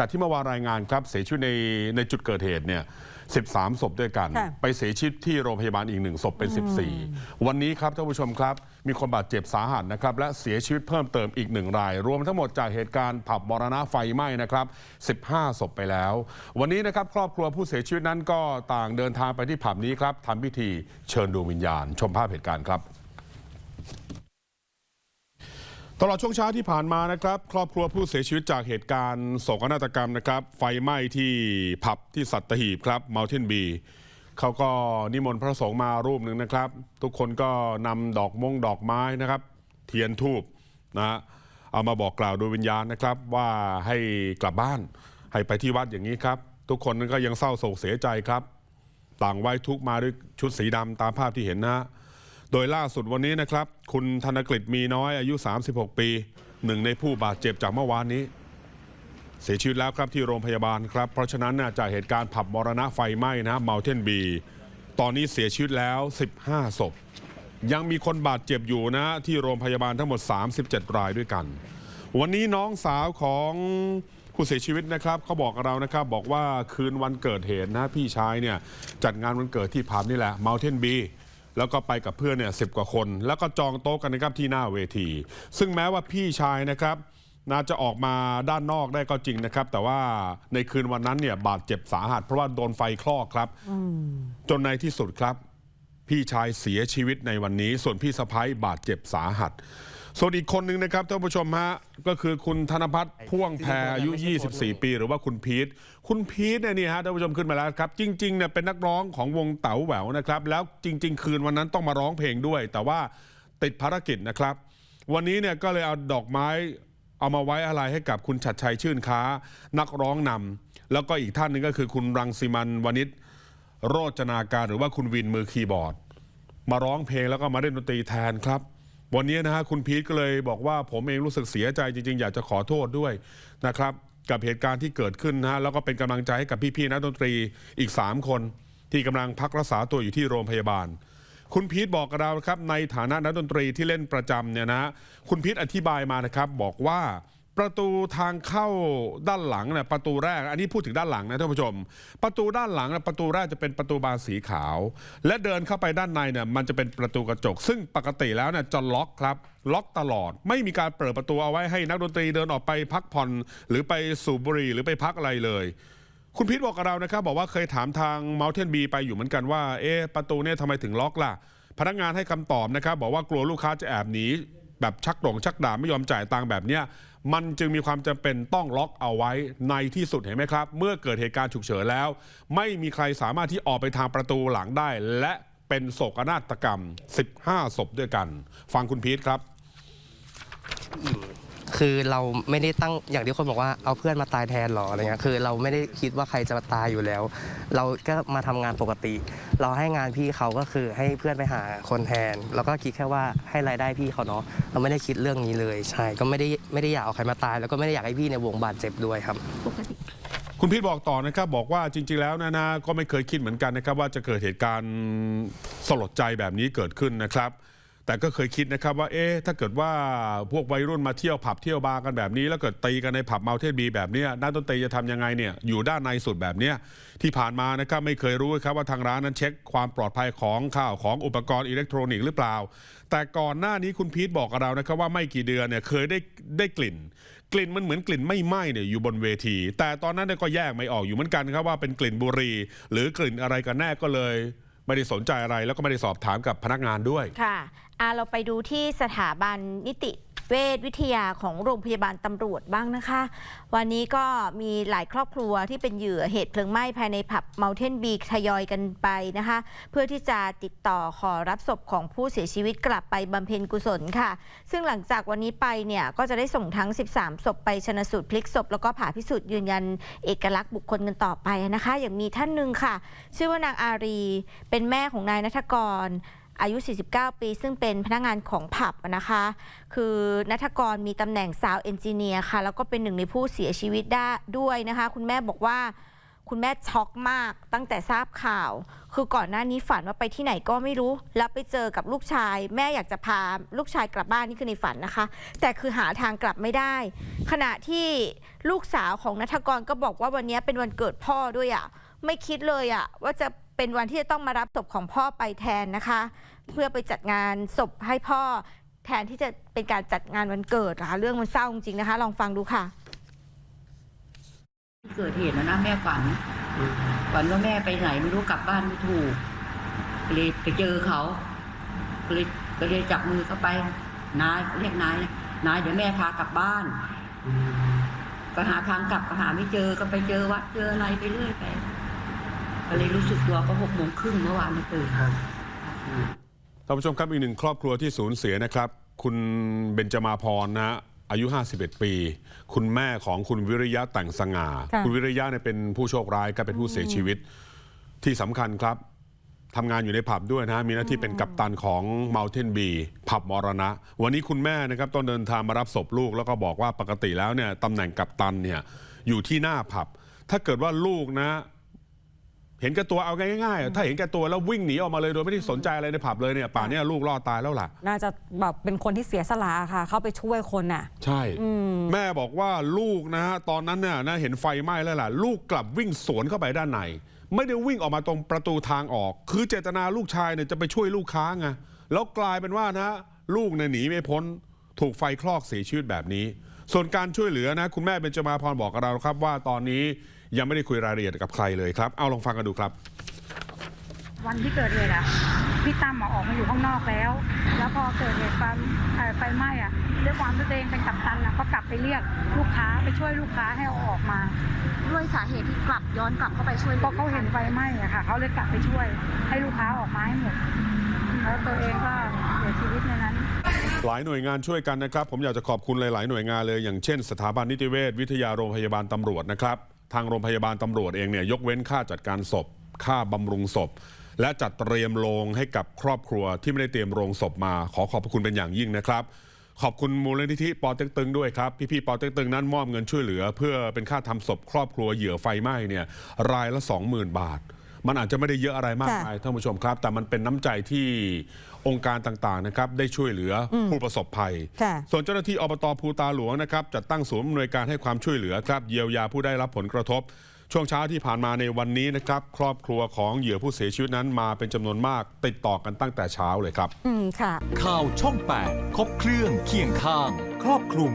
จากที่เมื่อวานรายงานครับเสียชีวิตในในจุดเกิดเหตุเนี่ย13 ศพด้วยกัน ค่ะไปเสียชีวิตที่โรงพยาบาลอีกหนึ่งศพเป็น 14 วันนี้ครับท่านผู้ชมครับ มีคนบาดเจ็บสาหัสนะครับ และเสียชีวิตเพิ่มเติมอีกหนึ่งราย รวมทั้งหมดจากเหตุการณ์ผับมรณะไฟไหม้นะครับ 15 ศพไปแล้ว วันนี้นะครับครอบครัวผู้เสียชีวิตนั้นก็ต่างเดินทางไปที่ผับนี้ครับทำพิธีเชิญดวงวิญญาณ ชมภาพเหตุการณ์ครับ ตลอดช่วงเช้าที่ผ่านมานะครับ ครอบครัวผู้เสียชีวิตจากเหตุการณ์โศกนาฏกรรมนะครับ ไฟไหม้ที่ผับที่สัตหีบครับเมลเทนบีเขาก็นิมนต์พระสงฆ์มารูปหนึ่งนะครับ ทุกคนก็นำดอกมงดอกไม้นะครับ เทียนทูบนะฮะเอามาบอกกล่าวโดยวิญญาณนะครับ ว่าให้กลับบ้านให้ไปที่วัดอย่างนี้ครับ ทุกคนก็ยังเศร้าโศกเสียใจครับ ต่างไว้ทุกมาด้วยชุดสีดำตามภาพที่เห็นนะฮะ โดยล่าสุดวันนี้นะครับ คุณธนกฤษมีน้อยอายุ 36 ปี หนึ่งในผู้บาดเจ็บจากเมื่อวานนี้ เสียชีวิตแล้วครับที่โรงพยาบาลครับ เพราะฉะนั้นนะจากเหตุการณ์ผับมรณะไฟไหม้นะเมาเทนบี ตอนนี้เสียชีวิตแล้ว 15 ศพ ยังมีคนบาดเจ็บอยู่นะ ที่โรงพยาบาลทั้งหมด 37 รายด้วยกัน วันนี้น้องสาวของผู้เสียชีวิตนะครับเขาบอกเรานะครับบอกว่าคืนวันเกิดเหตุนะพี่ชายเนี่ยจัดงานวันเกิดที่ผับนี่แหละ Mountain แล้วก็ไปกับเพื่อนเนี่ยสิกว่าคน แล้วก็จองโต๊ะกันนะครับที่หน้าเวที ซึ่งแม้ว่าพี่ชายนะครับน่าจะออกมาด้านนอกได้ก็จริงนะครับ แต่ว่าในคืนวันนั้นเนี่ยบาดเจ็บสาหัสเพราะว่าโดนไฟคลอกครับจนในที่สุดครับ พี่ชายเสียชีวิตในวันนี้ ส่วนพี่สะพ้ายบาดเจ็บสาหัส ส่วนอีกคนหนึ่งนะครับท่านผู้ชมฮะก็คือคุณธนพัฒน์พ่วงแพรอายุ 24 ปี หรือว่าคุณพีทคุณพีทเนี่ยนี่ฮะท่านผู้ชมขึ้นมาแล้วครับจริงๆเนี่ยเป็นนักร้องของวงเต๋าแหววนะครับแล้วจริง ๆ คืนวันนั้นต้องมาร้องเพลงด้วย แต่ว่าติดภารกิจนะครับ วันนี้เนี่ยก็เลยเอาดอกไม้เอามาไว้อะไรให้กับคุณชัดชัยชื่นค้า นักร้องนำแล้วก็อีกท่านหนึงก็คือคุณรังสิมันวณิชโรจนาการหรือว่าคุณวินมือคีย์บอร์ด มาร้องเพลงแล้วก็มาเล่นดนตรีแทนครับ วันนี้นะฮะคุณพีทก็เลยบอกว่าผมเองรู้สึกเสียใจจริง ๆ อยากจะขอโทษด้วยนะครับกับเหตุการณ์ที่เกิดขึ้นนะฮะแล้วก็เป็นกำลังใจให้กับพี่ๆนักดนตรีอีก 3 คน ที่กำลังพักรักษาตัวอยู่ที่โรงพยาบาล คุณพีทบอกกับเราครับในฐานะนักดนตรีที่เล่นประจำเนี่ยนะคุณพีทอธิบายมานะครับบอกว่า ประตูทางเข้าด้านหลังเนี่ยประตูแรก อันนี้พูดถึงด้านหลังนะท่านผู้ชม ประตูด้านหลังน่ะประตูแรกจะเป็นประตูบานสีขาว และเดินเข้าไปด้านในเนี่ยมันจะเป็นประตูกระจก ซึ่งปกติแล้วเนี่ยจะล็อกครับ ล็อกตลอด ไม่มีการเปิดประตูเอาไว้ให้นักดนตรีเดินออกไปพักผ่อน หรือไปสูบบุหรี่หรือไปพักอะไรเลยคุณพีทบอกกับเรานะครับบอกว่าเคยถามทาง Mountain B ไปอยู่เหมือนกันว่าเอ๊ะประตูเนี่ยทำไมถึงล็อกล่ะ พนักงานให้คำตอบนะครับ บอกว่ากลัวลูกค้าจะแอบหนี แบบชักดงชักดาบไม่ยอมจ่ายตังค์แบบเนี้ยมันจึงมีความจำเป็นต้องล็อกเอาไว้ในที่สุดเห็นไหมครับ เมื่อเกิดเหตุการณ์ฉุกเฉินแล้ว ไม่มีใครสามารถที่ออกไปทางประตูหลังได้ และเป็นโศกนาฏกรรม 15 ศพด้วยกัน ฟังคุณพีทครับ คือเราไม่ได้ตั้งอย่างที่คนบอกว่าเอาเพื่อนมาตายแทนหรออะไรเงี้ยคือเราไม่ได้คิดว่าใครจะมาตายอยู่แล้ว เราก็มาทำงานปกติ เราให้งานพี่เขาก็คือให้เพื่อนไปหาคนแทน แล้วก็คิดแค่ว่าให้รายได้พี่เขาเนาะเราไม่ได้คิดเรื่องนี้เลยใช่ก็ไม่ได้ไม่ได้อยากเอาใครมาตาย แล้วก็ไม่ได้อยากให้พี่ในวงบาดเจ็บด้วยครับคุณพีทบอกต่อนะครับบอกว่าจริง ๆ แล้วนะนะก็ไม่เคยคิดเหมือนกันนะครับว่าจะเกิดเหตุการณ์สลดใจแบบนี้เกิดขึ้นนะครับ แต่ก็เคยคิดนะครับว่าเอ๊ะถ้าเกิดว่าพวกวัยรุ่นมาเที่ยวผับเที่ยวบาร์กันแบบนี้ แล้วเกิดตีกันในผับเมาเทนบีแบบนี้ยนักดนตรีจะทำยังไงเนี่ยอยู่ด้านในสุดแบบนี้ที่ผ่านมานะครับไม่เคยรู้ครับว่าทางร้านนั้นเช็คความปลอดภัยของข้าวของอุปกรณ์อิเล็กทรอนิกส์หรือเปล่า แต่ก่อนหน้านี้คุณพีทบอกกับเรานะครับว่าไม่กี่เดือนเนี่ยเคยได้ได้กลิ่น กลิ่นมันเหมือนกลิ่นไม่ไหม้เนี่ยอยู่บนเวที แต่ตอนนั้นก็แยกไม่ออกอยู่เหมือนกันครับว่าเป็นกลิ่นบุหรี่หรือกลิ่นอะไรกันแน่ก็เลย ไม่ได้สนใจอะไรแล้วก็ไม่ได้สอบถามกับพนักงานด้วย ค่ะอะเราไปดูที่สถาบันนิติ เวชวิทยาของโรงพยาบาลตำรวจบ้างนะคะ วันนี้ก็มีหลายครอบครัวที่เป็นเหยื่อเหตุเพลิงไหม้ภายในผับ Mountain b ีทยอยกันไปนะคะ เพื่อที่จะติดต่อขอรับศพของผู้เสียชีวิตกลับไปบำเพ็ญกุศลค่ะ ซึ่งหลังจากวันนี้ไปเนี่ยก็จะได้ส่งทั้ง 13 ศพไปชนะสูตรพลิกศพ แล้วก็ผ่าพิสูจน์ยืนยันเอกลักษณ์บุคคลกันต่อไปนะคะ อย่างมีท่านหนึ่งค่ะ ชื่อว่านางอารีเป็นแม่ของนายนัทกร อายุ 49 ปี ซึ่งเป็นพนักงานของผับนะคะ คือนัทกรมีตำแหน่งสาวเอนจิเนียร์ค่ะ แล้วก็เป็นหนึ่งในผู้เสียชีวิตได้ด้วยนะคะ คุณแม่บอกว่าคุณแม่ช็อกมากตั้งแต่ทราบข่าว คือก่อนหน้านี้ฝันว่าไปที่ไหนก็ไม่รู้ แล้วไปเจอกับลูกชาย แม่อยากจะพาลูกชายกลับบ้านนี่คือในฝันนะคะ แต่คือหาทางกลับไม่ได้ ขณะที่ลูกสาวของนัทกรก็บอกว่าวันนี้เป็นวันเกิดพ่อด้วยอะ่ะ ไม่คิดเลยอะ่ะว่าจะ เป็นวันที่จะต้องมารับศพของพ่อไปแทนนะคะ เพื่อไปจัดงานศพให้พ่อแทนที่จะเป็นการจัดงานวันเกิดนะคะเรื่องมันเศร้าจริงๆนะคะ ลองฟังดูค่ะ เกิดเหตุนะนะแม่ฝันฝันว่าแม่ไปไหนไม่รู้กลับบ้านไม่ถูกก็เลยไปเจอเขาก็เลยก็เลยจับมือเขาไปนายเรียกนายนะนายเดี๋ยวแม่พากลับบ้านก็หาทางกลับก็หาไม่เจอก็ไปเจอวัดเจออะไรไปเรื่อยไป ก็เลยรู้สึกตัวก็หกโมงครึ่งเมื่อวานนี้ตื่นท่านผู้ชมครับอีกหนึ่งครอบครัวที่สูญเสียนะครับ คุณเบญจมาพรนะฮะอายุ 51 ปี คุณแม่ของคุณวิริยะแต่งสง่าค่ะคุณวิริยะเนี่ยเป็นผู้โชคร้ายก็เป็นผู้เสียชีวิตที่สำคัญครับทำงานอยู่ในผับด้วยนะฮะมีหน้าที่เป็นกัปตันของ Mountain B ผับมรณะ วันนี้คุณแม่นะครับต้องเดินทางมารับศพลูก แล้วก็บอกว่าปกติแล้วเนี่ยตำแหน่งกัปตันเนี่ยอยู่ที่หน้าผับ ถ้าเกิดว่าลูกนะ เห็นแก่ตัวเอาง่ายๆ ถ้าเห็นแก่ตัวแล้ววิ่งหนีออกมาเลยโดยไม่ได้สนใจอะไรในผับเลยเนี่ยป่านเนี้ลูกรอดตายแล้วล่ะ น่าจะแบบเป็นคนที่เสียสละค่ะ เข้าไปช่วยคนน่ะ ใช่ แม่บอกว่าลูกนะฮะตอนนั้นเนี่ยนะเห็นไฟไหม้แล้วล่ะ ลูกกลับวิ่งสวนเข้าไปด้านในไม่ได้วิ่งออกมาตรงประตูทางออก คือเจตนาลูกชายเนี่ยจะไปช่วยลูกค้าไงแล้วกลายเป็นว่านะลูกเนี่ยหนีไม่พ้น ถูกไฟคลอกเสียชีวิตแบบนี้ ส่วนการช่วยเหลือนะ คุณแม่เบญจมาพรบอกกับเราครับว่าตอนนี้ ยังไม่ได้คุยรายละเอียดกับใครเลยครับ เอาลองฟังกันดูครับ วันที่เกิดเหตุอะพี่ตั้มอะออกมาอยู่ข้างนอกแล้ว แล้วพอเกิดเหตุไฟเอ่อไฟไหม้อะด้วยความที่ตัวเองเป็นกัปตันอะก็กลับไปเรียกลูกค้าไปช่วยลูกค้าให้เอาออกมา ด้วยสาเหตุที่กลับย้อนกลับเข้าไปช่วยหลืเพอราะเขาเห็นไฟไหม้อะค่ะเขาเลยกลับไปช่วย ให้ลูกค้าออกมาให้หมดแล้วตัวเองก็เสียชีวิตในนั้น หลายหน่วยงานช่วยกันนะครับ ผมอยากจะขอบคุณหลาย ๆ หน่วยงานเลย อย่างเช่น สถาบันนิติเวชวิทยาโรงพยาบาลตำรวจนะครับ ทางโรงพยาบาลตำรวจเองเนี่ยยกเว้นค่าจัดการศพ ค่าบำรุงศพ และจัดเตรียมโรงให้กับครอบครัวที่ไม่ได้เตรียมโรงศพมา ขอขอบพระคุณเป็นอย่างยิ่งนะครับ ขอบคุณมูลนิธิปอเต็กตึงด้วยครับ พี่ๆปอเต็กตึงนั้นมอบเงินช่วยเหลือ เพื่อเป็นค่าทำศพครอบครัวเหยื่อไฟไหม้เนี่ยรายละ 20,000 บาท มันอาจจะไม่ได้เยอะอะไรมากค่ะมายท่านผู้ชมครับ แต่มันเป็นน้ำใจที่องค์การต่างๆนะครับได้ช่วยเหลืออผู้ประสบภัยค่ะส่วนเจ้าหน้าที่อบตภูตาหลวงนะครับจัดตั้งศูนย์อำนวยการให้ความช่วยเหลือครับเยียวยาผู้ได้รับผลกระทบ ช่วงเช้าที่ผ่านมาในวันนี้นะครับครอบครัวของเหยื่อผู้เสียชีวิตนั้นมาเป็นจำนวนมากติดต่อกันตั้งแต่เช้าเลยครับ อืมค่ะ ข่าวช่อง 8 ครบเครื่องเคียงข้าง ครอบคลุม